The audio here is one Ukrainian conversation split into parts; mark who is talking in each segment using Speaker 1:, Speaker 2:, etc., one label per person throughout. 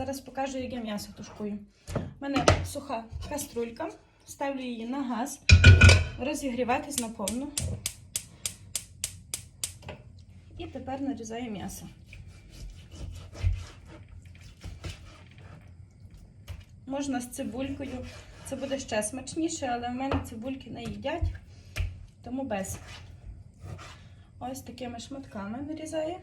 Speaker 1: Зараз покажу, як я м'ясо тушкую. У мене суха каструлька, ставлю її на газ, розігріватись наповну. І тепер нарізаю м'ясо. Можна з цибулькою. Це буде ще смачніше, але в мене цибульки не їдять, тому без. Ось такими шматками вирізаю.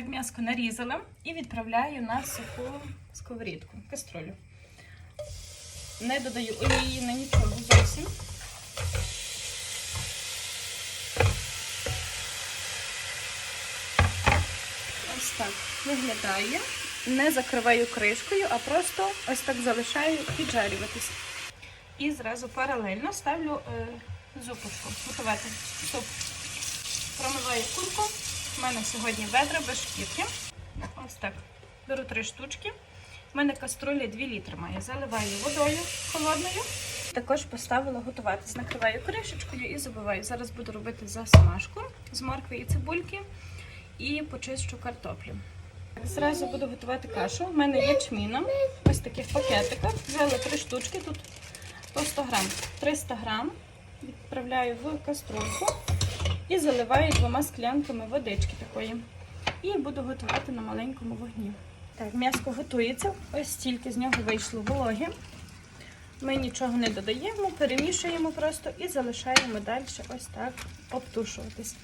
Speaker 1: Так, м'яско нарізала і відправляю на суху сковорідку, каструлю. Не додаю олії на нічого зовсім. Ось так виглядає. Не закриваю кришкою, а просто ось так залишаю піджарюватись. І зразу паралельно ставлю е, зупочку, готувати суп. Промиваю курку. У мене сьогодні ведра без шкірки. Ось так. Беру три штучки. У мене каструля 2 літри має. Заливаю водою холодною. Також поставила готуватись. Накриваю кришечкою і забиваю. Зараз буду робити засмажку з моркви і цибульки і почищу картоплю. Зразу буду готувати кашу. У мене ячміном. Ось таких пакетиках. Взяла три штучки, тут по 100 грам. 300 грам відправляю в каструльку і заливаю двома склянками водички такої. І буду готувати на маленькому вогні. Так, м'яско готується. Ось стільки з нього вийшло вологе. Ми нічого не додаємо, перемішуємо просто і залишаємо далі ось так обтушуватись.